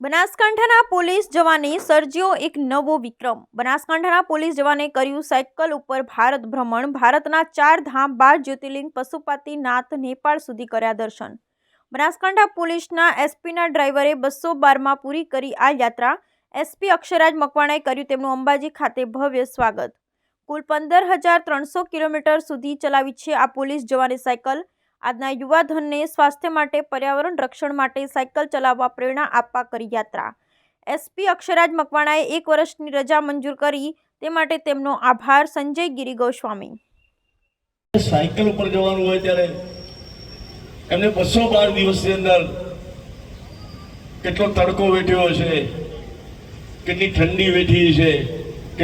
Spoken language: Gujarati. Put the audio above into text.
બનાસકાંઠાના પોલીસ જવાને સર્જ્યો એક નવો વિક્રમ. બનાસકાંઠાના પોલીસ જવાને કર્યું સાયકલ ઉપર ભારત ભ્રમણ. ભારતના ચાર ધામ બાર જ્યોતિર્લિંગ પશુપાતિનાથ નેપાળ સુધી કર્યા દર્શન. બનાસકાંઠા પોલીસના એસપીના ડ્રાઈવરે બસો બારમાં પૂરી કરી આ યાત્રા. એસપી અક્ષરાજ મકવાણાએ કર્યું તેમનું અંબાજી ખાતે ભવ્ય સ્વાગત. કુલ પંદર હજાર ત્રણસો કિલોમીટર સુધી ચલાવી છે આ પોલીસ જવાને સાયકલ. આજના યુવાધનને સ્વાસ્થ્ય માટે, પર્યાવરણ રક્ષણ માટે સાયકલ ચલાવવા પ્રેરણા આપવા કરી યાત્રા. એસપી અક્ષરાજ મકવાણાએ એક વર્ષની રજા મંજૂર કરી, તે માટે તેમનો આભાર, સંજય ગિરી ગોસ્વામી. સાયકલ ઉપર જવાનું હોય ત્યારે એમને બસો બાર દિવસની અંદર કેટલો તડકો વેઠ્યો છે કેટલી ઠંડી વેઠી છે